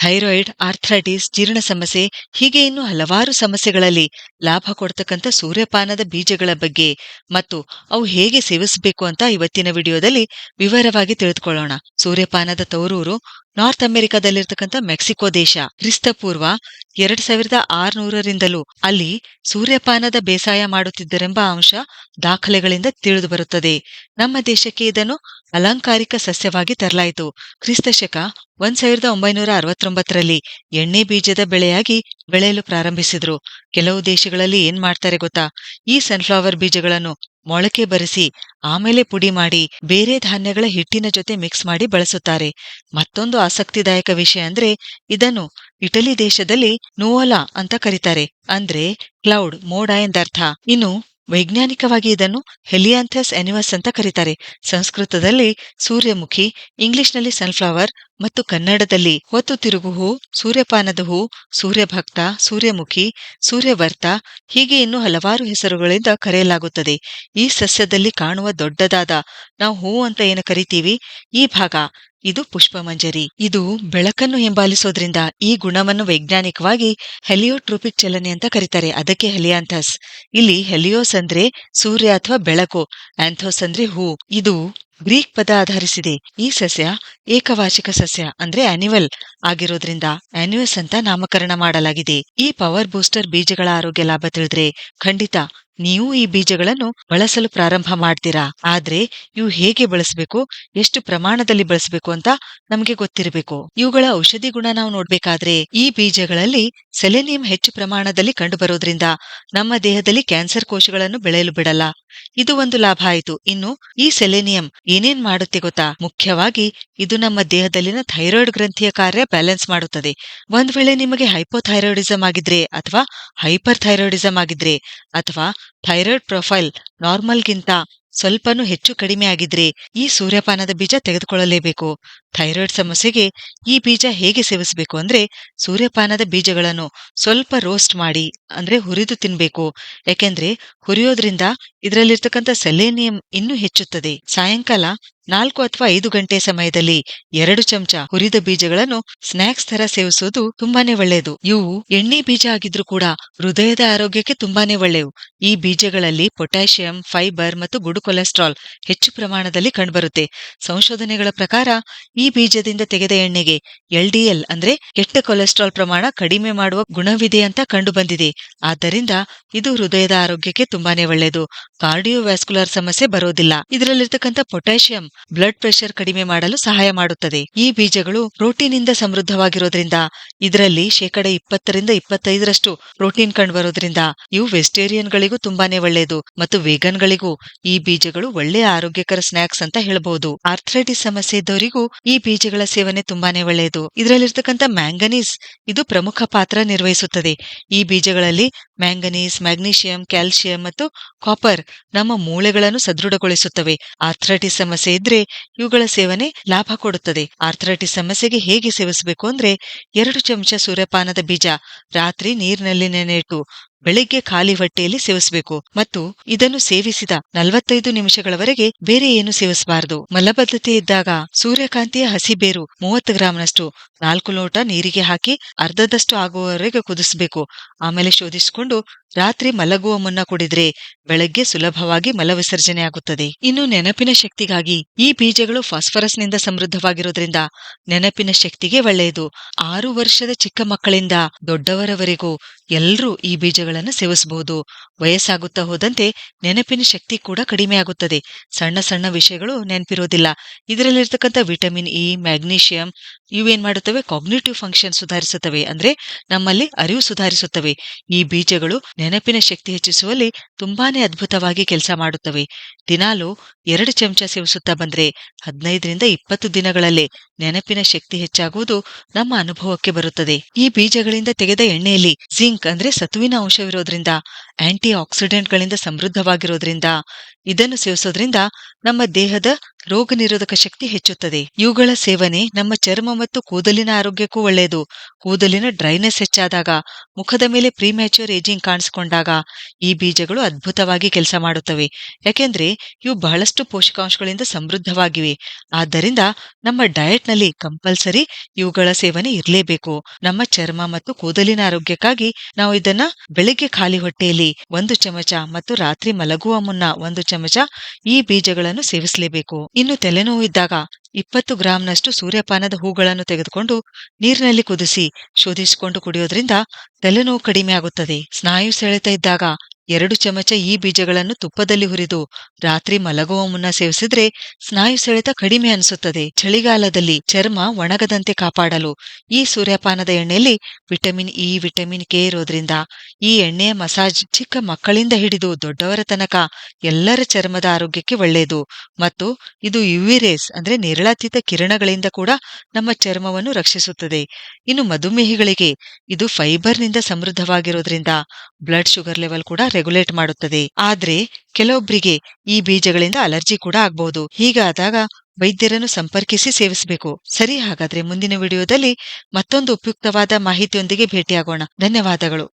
Thyroid, arthritis, ಜೀರ್ಣ ಸಮಸ್ಯೆ ಹೀಗೆ ಇನ್ನು ಹಲವಾರು ಸಮಸ್ಯೆಗಳಲ್ಲಿ ಲಾಭ ಕೊಡ್ತಕ್ಕಂಥ ಸೂರ್ಯಪಾನದ ಬೀಜಗಳ ಬಗ್ಗೆ ಮತ್ತು ಅವು ಹೇಗೆ ಸೇವಿಸಬೇಕು ಅಂತ ಇವತ್ತಿನ ವಿಡಿಯೋದಲ್ಲಿ ವಿವರವಾಗಿ ತಿಳಿದುಕೊಳ್ಳೋಣ. ಸೂರ್ಯಪಾನದ ತವರೂರು ನಾರ್ತ್ ಅಮೆರಿಕಾದಲ್ಲಿರ್ತಕ್ಕಂಥ ಮೆಕ್ಸಿಕೋ ದೇಶ, ಕ್ರಿಸ್ತಪೂರ್ವ ಎರಡ್ ಸಾವಿರದ ಆರುನೂರರಿಂದಲೂ ಅಲ್ಲಿ ಸೂರ್ಯಪಾನದ ಬೇಸಾಯ ಮಾಡುತ್ತಿದ್ದರೆಂಬ ಅಂಶ ದಾಖಲೆಗಳಿಂದ ತಿಳಿದು ಬರುತ್ತದೆ ನಮ್ಮ ದೇಶಕ್ಕೆ ಇದನ್ನು ಅಲಂಕಾರಿಕ ಸಸ್ಯವಾಗಿ ತರಲಾಯಿತು. ಕ್ರಿಸ್ತಶಕ ಒಂದ್ ಸಾವಿರದ ಒಂಬೈನೂರ ಅರವತ್ತೊಂಬತ್ತರಲ್ಲಿ ಎಣ್ಣೆ ಬೀಜದ ಬೆಳೆಯಾಗಿ ಬೆಳೆಯಲು ಪ್ರಾರಂಭಿಸಿದ್ರು. ಕೆಲವು ದೇಶಗಳಲ್ಲಿ ಏನ್ ಮಾಡ್ತಾರೆ ಗೊತ್ತಾ? ಈ ಸನ್ಫ್ಲವರ್ ಬೀಜಗಳನ್ನು ಮೊಳಕೆ ಬರೆಸಿ, ಆಮೇಲೆ ಪುಡಿ ಮಾಡಿ, ಬೇರೆ ಧಾನ್ಯಗಳ ಹಿಟ್ಟಿನ ಜೊತೆ ಮಿಕ್ಸ್ ಮಾಡಿ ಬಳಸುತ್ತಾರೆ. ಮತ್ತೊಂದು ಆಸಕ್ತಿದಾಯಕ ವಿಷಯ ಅಂದ್ರೆ, ಇದನ್ನು ಇಟಲಿ ದೇಶದಲ್ಲಿ ನೋವಲಾ ಅಂತ ಕರೀತಾರೆ. ಅಂದ್ರೆ, ಕ್ಲೌಡ್, ಮೋಡ ಎಂದರ್ಥ. ಇನ್ನು ವೈಜ್ಞಾನಿಕವಾಗಿ ಇದನ್ನು ಹೆಲಿಯಾಂಥಸ್ ಎನಿವಸ್ ಅಂತ ಕರೀತಾರೆ. ಸಂಸ್ಕೃತದಲ್ಲಿ ಸೂರ್ಯಮುಖಿ, ಇಂಗ್ಲಿಷ್ನಲ್ಲಿ ಸನ್ಫ್ಲವರ್ ಮತ್ತು ಕನ್ನಡದಲ್ಲಿ ಹೊತ್ತು ತಿರುಗು ಹೂ, ಸೂರ್ಯಪಾನದ ಹೂ, ಸೂರ್ಯಭಕ್ತ, ಸೂರ್ಯಮುಖಿ, ಸೂರ್ಯವರ್ತ ಹೀಗೆ ಇನ್ನು ಹಲವಾರು ಹೆಸರುಗಳಿಂದ ಕರೆಯಲಾಗುತ್ತದೆ. ಈ ಸಸ್ಯದಲ್ಲಿ ಕಾಣುವ ದೊಡ್ಡದಾದ ನಾವು ಹೂ ಅಂತ ಏನು ಕರಿತೀವಿ? ಈ ಭಾಗ ಇದು ಪುಷ್ಪಮಂಜರಿ. ಇದು ಬೆಳಕನ್ನು ಹಿಂಬಾಲಿಸೋದ್ರಿಂದ ಈ ಗುಣವನ್ನು ವೈಜ್ಞಾನಿಕವಾಗಿ ಹೆಲಿಯೋಟ್ರೋಪಿಕ್ ಚಲನೆ ಅಂತ ಕರೀತಾರೆ. ಅದಕ್ಕೆ ಹೆಲಿಯಾಂಥಸ್. ಇಲ್ಲಿ ಹೆಲಿಯೋಸ್ ಅಂದ್ರೆ ಸೂರ್ಯ ಅಥವಾ ಬೆಳಕು, ಆಂಥೋಸ್ ಅಂದ್ರೆ ಹೂ. ಇದು ಗ್ರೀಕ್ ಪದ ಆಧರಿಸಿದೆ. ಈ ಸಸ್ಯ ಏಕವಾಚಿಕ ಸಸ್ಯ ಅಂದ್ರೆ ಆನಿವಲ್ ಆಗಿರೋದ್ರಿಂದ ಆನಿವಸ್ ಅಂತ ನಾಮಕರಣ ಮಾಡಲಾಗಿದೆ. ಈ ಪವರ್ ಬೂಸ್ಟರ್ ಬೀಜಗಳ ಆರೋಗ್ಯ ಲಾಭ ತಿಳಿದ್ರೆ ಖಂಡಿತ ನೀವು ಈ ಬೀಜಗಳನ್ನು ಬಳಸಲು ಪ್ರಾರಂಭ ಮಾಡ್ತೀರಾ? ಆದ್ರೆ ಇವು ಹೇಗೆ ಬಳಸಬೇಕು? ಎಷ್ಟು ಪ್ರಮಾಣದಲ್ಲಿ ಬಳಸಬೇಕು ಅಂತ ನಮಗೆ ಗೊತ್ತಿರಬೇಕು. ಇವುಗಳ ಔಷಧಿ ಗುಣ ನಾವು ನೋಡ್ಬೇಕಾದ್ರೆ ಈ ಬೀಜಗಳಲ್ಲಿ ಸೆಲೆನಿಯಂ ಹೆಚ್ಚು ಪ್ರಮಾಣದಲ್ಲಿ ಕಂಡುಬರೋದ್ರಿಂದ ನಮ್ಮ ದೇಹದಲ್ಲಿ ಕ್ಯಾನ್ಸರ್ ಕೋಶಗಳನ್ನು ಬೆಳೆಯಲು ಬಿಡಲ್ಲ. ಇದು ಒಂದು ಲಾಭ ಆಯಿತು. ಇನ್ನು ಈ ಸೆಲೆನಿಯಂ ಏನೇನ್ ಮಾಡುತ್ತೆ ಗೊತ್ತಾ? ಮುಖ್ಯವಾಗಿ ಇದು ನಮ್ಮ ದೇಹದಲ್ಲಿನ ಥೈರಾಯ್ಡ್ ಗ್ರಂಥಿಯ ಕಾರ್ಯ ಬ್ಯಾಲೆನ್ಸ್ ಮಾಡುತ್ತದೆ. ಒಂದ್ ವೇಳೆ ನಿಮಗೆ ಹೈಪೋಥೈರಾಯ್ಡಿಸಮ್ ಆಗಿದ್ರೆ ಅಥವಾ ಹೈಪರ್ ಥೈರಾಯ್ಡಿಸಮ್ ಆಗಿದ್ರೆ ಅಥವಾ ಥೈರಾಯ್ಡ್ ಪ್ರೊಫೈಲ್ ನಾರ್ಮಲ್ಗಿಂತ ಸ್ವಲ್ಪನೂ ಹೆಚ್ಚು ಕಡಿಮೆ ಆಗಿದ್ರೆ ಈ ಸೂರ್ಯಪಾನದ ಬೀಜ ತೆಗೆದುಕೊಳ್ಳಲೇಬೇಕು. ಥೈರಾಯ್ಡ್ ಸಮಸ್ಯೆಗೆ ಈ ಬೀಜ ಹೇಗೆ ಸೇವಿಸಬೇಕು ಅಂದ್ರೆ ಸೂರ್ಯಪಾನದ ಬೀಜಗಳನ್ನು ಸ್ವಲ್ಪ ರೋಸ್ಟ್ ಮಾಡಿ ಅಂದ್ರೆ ಹುರಿದು ತಿನ್ಬೇಕು. ಯಾಕೆಂದ್ರೆ ಹುರಿಯೋದ್ರಿಂದ ಇದರಲ್ಲಿರ್ತಕ್ಕಂಥ ಸೆಲೇನಿಯಂ ಇನ್ನೂ ಹೆಚ್ಚುತ್ತದೆ. ಸಾಯಂಕಾಲ ನಾಲ್ಕು ಅಥವಾ ಐದು ಗಂಟೆ ಸಮಯದಲ್ಲಿ ಎರಡು ಚಮಚ ಹುರಿದ ಬೀಜಗಳನ್ನು ಸ್ನಾಕ್ಸ್ ತರ ಸೇವಿಸುವುದು ತುಂಬಾನೇ ಒಳ್ಳೆಯದು ಇವು ಎಣ್ಣೆ ಬೀಜ ಆಗಿದ್ರೂ ಕೂಡ ಹೃದಯದ ಆರೋಗ್ಯಕ್ಕೆ ತುಂಬಾನೇ ಒಳ್ಳೆಯವು ಈ ಬೀಜಗಳಲ್ಲಿ ಪೊಟ್ಯಾಷಿಯಂ ಫೈಬರ್ ಮತ್ತು ಗುಡು ಕೊಲೆಸ್ಟ್ರಾಲ್ ಹೆಚ್ಚು ಪ್ರಮಾಣದಲ್ಲಿ ಕಂಡುಬರುತ್ತೆ. ಸಂಶೋಧನೆಗಳ ಪ್ರಕಾರ ಈ ಬೀಜದಿಂದ ತೆಗೆದ ಎಣ್ಣೆಗೆ ಎಲ್ಡಿಎಲ್ ಅಂದ್ರೆ ಕೆಟ್ಟ ಕೊಲೆಸ್ಟ್ರಾಲ್ ಪ್ರಮಾಣ ಕಡಿಮೆ ಮಾಡುವ ಗುಣವಿದೆ ಅಂತ ಕಂಡುಬಂದಿದೆ. ಆದ್ದರಿಂದ ಇದು ಹೃದಯದ ಆರೋಗ್ಯಕ್ಕೆ ತುಂಬಾನೇ ಒಳ್ಳೆಯದು. ಕಾರ್ಡಿಯೋವ್ಯಾಸ್ಕುಲರ್ ಸಮಸ್ಯೆ ಬರೋದಿಲ್ಲ. ಇದರಲ್ಲಿರ್ತಕ್ಕಂಥ ಪೊಟ್ಯಾಷಿಯಂ ಬ್ಲಡ್ ಪ್ರೆಷರ್ ಕಡಿಮೆ ಮಾಡಲು ಸಹಾಯ ಮಾಡುತ್ತದೆ. ಈ ಬೀಜಗಳು ಪ್ರೋಟೀನ್ ಇಂದ ಸಮೃದ್ಧವಾಗಿರೋದ್ರಿಂದ, ಇದರಲ್ಲಿ ಶೇಕಡ ಇಪ್ಪತ್ತರಿಂದ ಇಪ್ಪತ್ತೈದರಷ್ಟು ಪ್ರೋಟೀನ್ ಕಂಡುಬರೋದ್ರಿಂದ ಇವು ವೆಜಿಟೇರಿಯನ್ಗಳಿಗೂ ತುಂಬಾನೇ ಒಳ್ಳೆಯದು ಮತ್ತು ವೇಗನ್ಗಳಿಗೂ ಈ ಬೀಜಗಳು ಒಳ್ಳೆಯ ಆರೋಗ್ಯಕರ ಸ್ನಾಕ್ಸ್ ಅಂತ ಹೇಳಬಹುದು ಆರ್ಥ್ರೈಟಿಸ್ ಸಮಸ್ಯೆ ಇದ್ದವರಿಗೂ ಈ ಬೀಜಗಳ ಸೇವನೆ ತುಂಬಾನೇ ಒಳ್ಳೆಯದು. ಇದರಲ್ಲಿರ್ತಕ್ಕಂಥ ಮ್ಯಾಂಗನೀಸ್ ಇದು ಪ್ರಮುಖ ಪಾತ್ರ ನಿರ್ವಹಿಸುತ್ತದೆ. ಈ ಬೀಜಗಳಲ್ಲಿ ಮ್ಯಾಂಗನೀಸ್, ಮ್ಯಾಗ್ನೀಷಿಯಂ ಕ್ಯಾಲ್ಸಿಯಂ ಮತ್ತು ಕಾಪರ್ ನಮ್ಮ ಮೂಳೆಗಳನ್ನು ಸದೃಢಗೊಳಿಸುತ್ತವೆ. ಆರ್ಥ್ರೈಟಿಸ್ ಸಮಸ್ಯೆ ಇದ್ರೆ ಇವುಗಳ ಸೇವನೆ ಲಾಭ ಕೊಡುತ್ತದೆ. ಆರ್ಥ್ರೈಟಿಸ್ ಸಮಸ್ಯೆಗೆ ಹೇಗೆ ಸೇವಿಸಬೇಕು ಅಂದ್ರೆ ಎರಡು ಚಮಚ ಸೂರ್ಯಪಾನದ ಬೀಜ, ರಾತ್ರಿ ನೀರಿನಲ್ಲಿ ನೆನೆಯಿಟ್ಟು ಬೆಳಿಗ್ಗೆ ಖಾಲಿ ಹೊಟ್ಟೆಯಲ್ಲಿ ಸೇವಿಸಬೇಕು. ಮತ್ತು ಇದನ್ನು ಸೇವಿಸಿದ ನಲವತ್ತೈದು ನಿಮಿಷಗಳವರೆಗೆ ಬೇರೆ ಏನು ಸೇವಿಸಬಾರದು. ಮಲಬದ್ಧತೆ ಇದ್ದಾಗ ಸೂರ್ಯಕಾಂತಿಯ ಹಸಿಬೇರು ಮೂವತ್ತು ಗ್ರಾಂನಷ್ಟು, ನಾಲ್ಕು ಲೋಟ ನೀರಿಗೆ ಹಾಕಿ ಅರ್ಧದಷ್ಟು ಆಗುವವರೆಗೆ ಕುದಿಸಬೇಕು. ಆಮೇಲೆ ಶೋಧಿಸಿಕೊಂಡು ರಾತ್ರಿ ಮಲಗುವ ಮುನ್ನ ಕುಡಿದ್ರೆ ಬೆಳಗ್ಗೆ ಸುಲಭವಾಗಿ ಮಲವಿಸರ್ಜನೆ ಆಗುತ್ತದೆ. ಇನ್ನು ನೆನಪಿನ ಶಕ್ತಿಗಾಗಿ ಈ ಬೀಜಗಳು ಫಾಸ್ಫರಸ್ನಿಂದ ಸಮೃದ್ಧವಾಗಿರುವುದರಿಂದ ನೆನಪಿನ ಶಕ್ತಿಗೆ ಒಳ್ಳೆಯದು. ಆರು ವರ್ಷದ ಚಿಕ್ಕ ಮಕ್ಕಳಿಂದ ದೊಡ್ಡವರವರೆಗೂ ಎಲ್ಲರೂ ಈ ಬೀಜಗಳನ್ನು ಸೇವಿಸಬಹುದು. ವಯಸ್ಸಾಗುತ್ತಾ ಹೋದಂತೆ ನೆನಪಿನ ಶಕ್ತಿ ಕೂಡ ಕಡಿಮೆ ಆಗುತ್ತದೆ. ಸಣ್ಣ ಸಣ್ಣ ವಿಷಯಗಳು ನೆನಪಿರೋದಿಲ್ಲ. ಇದರಲ್ಲಿರ್ತಕ್ಕಂಥ ವಿಟಮಿನ್ ಇ, ಮ್ಯಾಗ್ನೀಷಿಯಂ ಇವೇನ್ ಮಾಡುತ್ತವೆ? ಕಾಗ್ನಿಟಿವ್ ಫಂಕ್ಷನ್ ಸುಧಾರಿಸುತ್ತವೆ. ಅಂದ್ರೆ ನಮ್ಮಲ್ಲಿ ಅರಿವು ಸುಧಾರಿಸುತ್ತವೆ. ಈ ಬೀಜಗಳು ನೆನಪಿನ ಶಕ್ತಿ ಹೆಚ್ಚಿಸುವಲ್ಲಿ ತುಂಬಾನೇ ಅದ್ಭುತವಾಗಿ ಕೆಲಸ ಮಾಡುತ್ತವೆ. ದಿನಾಲೂ ಎರಡು ಚಮಚ ಸೇವಿಸುತ್ತಾ ಬಂದ್ರೆ ಹದಿನೈದರಿಂದ ಇಪ್ಪತ್ತು ದಿನಗಳಲ್ಲೇ ನೆನಪಿನ ಶಕ್ತಿ ಹೆಚ್ಚಾಗುವುದು ನಮ್ಮ ಅನುಭವಕ್ಕೆ ಬರುತ್ತದೆ. ಈ ಬೀಜಗಳಿಂದ ತೆಗೆದ ಎಣ್ಣೆಯಲ್ಲಿ ಜಿಂಕ್ ಅಂದ್ರೆ ಸತುವಿನ ಅಂಶವಿರೋದ್ರಿಂದ, ಆಂಟಿ ಆಕ್ಸಿಡೆಂಟ್ಗಳಿಂದ ಸಮೃದ್ಧವಾಗಿರೋದ್ರಿಂದ ಇದನ್ನು ಸೇವಿಸೋದ್ರಿಂದ ನಮ್ಮ ದೇಹದ ರೋಗ ನಿರೋಧಕ ಶಕ್ತಿ ಹೆಚ್ಚುತ್ತದೆ. ಇವುಗಳ ಸೇವನೆ ನಮ್ಮ ಚರ್ಮ ಮತ್ತು ಕೂದಲಿನ ಆರೋಗ್ಯಕ್ಕೂ ಒಳ್ಳೆಯದು. ಕೂದಲಿನ ಡ್ರೈನೆಸ್ ಹೆಚ್ಚಾದಾಗ, ಮುಖದ ಮೇಲೆ ಪ್ರೀಮ್ಯಾಚ್ಯೂರ್ ಏಜಿಂಗ್ ಕಾಣಿಸಿಕೊಂಡಾಗ ಈ ಬೀಜಗಳು ಅದ್ಭುತವಾಗಿ ಕೆಲಸ ಮಾಡುತ್ತವೆ. ಯಾಕೆಂದ್ರೆ, ಇವು ಬಹಳಷ್ಟು ಪೋಷಕಾಂಶಗಳಿಂದ ಸಮೃದ್ಧವಾಗಿವೆ. ಆದ್ದರಿಂದ ನಮ್ಮ ಡಯಟ್ನಲ್ಲಿ ಕಂಪಲ್ಸರಿ ಇವುಗಳ ಸೇವನೆ ಇರಲೇಬೇಕು. ನಮ್ಮ ಚರ್ಮ ಮತ್ತು ಕೂದಲಿನ ಆರೋಗ್ಯಕ್ಕಾಗಿ ನಾವು ಇದನ್ನ ಬೆಳಿಗ್ಗೆ ಖಾಲಿ ಹೊಟ್ಟೆಯಲ್ಲಿ ಒಂದು ಚಮಚ ಮತ್ತು ರಾತ್ರಿ ಮಲಗುವ ಮುನ್ನ ಒಂದು ಚಮಚ ಈ ಬೀಜಗಳನ್ನು ಸೇವಿಸಲೇಬೇಕು. ಇನ್ನು ತಲೆನೋವು ಇದ್ದಾಗ ಇಪ್ಪತ್ತು ಗ್ರಾಂನಷ್ಟು ಸೂರ್ಯಪಾನದ ಹೂಗಳನ್ನು ತೆಗೆದುಕೊಂಡು ನೀರಿನಲ್ಲಿ ಕುದಿಸಿ, ಶೋಧಿಸಿಕೊಂಡು ಕುಡಿಯೋದ್ರಿಂದ ತಲೆನೋವು ಕಡಿಮೆ ಆಗುತ್ತದೆ. ಸ್ನಾಯು ಸೆಳೆತ ಇದ್ದಾಗ ಎರಡು ಚಮಚ ಈ ಬೀಜಗಳನ್ನು ತುಪ್ಪದಲ್ಲಿ ಹುರಿದು ರಾತ್ರಿ ಮಲಗುವ ಮುನ್ನ ಸೇವಿಸಿದ್ರೆ ಸ್ನಾಯು ಸೆಳೆತ ಕಡಿಮೆ ಅನಿಸುತ್ತದೆ. ಚಳಿಗಾಲದಲ್ಲಿ ಚರ್ಮ ಒಣಗದಂತೆ ಕಾಪಾಡಲು ಈ ಸೂರ್ಯಪಾನದ ಎಣ್ಣೆಯಲ್ಲಿ ವಿಟಮಿನ್ ಇ, ವಿಟಮಿನ್ ಕೆ ಇರೋದ್ರಿಂದ ಈ ಎಣ್ಣೆಯ ಮಸಾಜ್ ಚಿಕ್ಕ ಮಕ್ಕಳಿಂದ ಹಿಡಿದು ದೊಡ್ಡವರ ತನಕ ಎಲ್ಲರ ಚರ್ಮದ ಆರೋಗ್ಯಕ್ಕೆ ಒಳ್ಳೆಯದು. ಮತ್ತು ಇದು ಯುವಿರೇಸ್ ಅಂದ್ರೆ ನೇರಳಾತೀತ ಕಿರಣಗಳಿಂದ ಕೂಡ ನಮ್ಮ ಚರ್ಮವನ್ನು ರಕ್ಷಿಸುತ್ತದೆ. ಇನ್ನು ಮಧುಮೇಹಿಗಳಿಗೆ ಇದು ಫೈಬರ್ನಿಂದ ಸಮೃದ್ಧವಾಗಿರೋದ್ರಿಂದ ಬ್ಲಡ್ ಶುಗರ್ ಲೆವೆಲ್ ಕೂಡ ರೆಗ್ಯುಲೇಟ್ ಮಾಡುತ್ತದೆ. ಆದ್ರೆ ಕೆಲವೊಬ್ಬರಿಗೆ ಈ ಬೀಜಗಳಿಂದ ಅಲರ್ಜಿ ಕೂಡ ಆಗಬಹುದು ಹೀಗಾದಾಗ ವೈದ್ಯರನ್ನು ಸಂಪರ್ಕಿಸಿ ಸೇವಿಸಬೇಕು. ಸರಿ, ಹಾಗಾದ್ರೆ ಮುಂದಿನ ವಿಡಿಯೋದಲ್ಲಿ ಮತ್ತೊಂದು ಉಪಯುಕ್ತವಾದ ಮಾಹಿತಿಯೊಂದಿಗೆ ಭೇಟಿಯಾಗೋಣ. ಧನ್ಯವಾದಗಳು.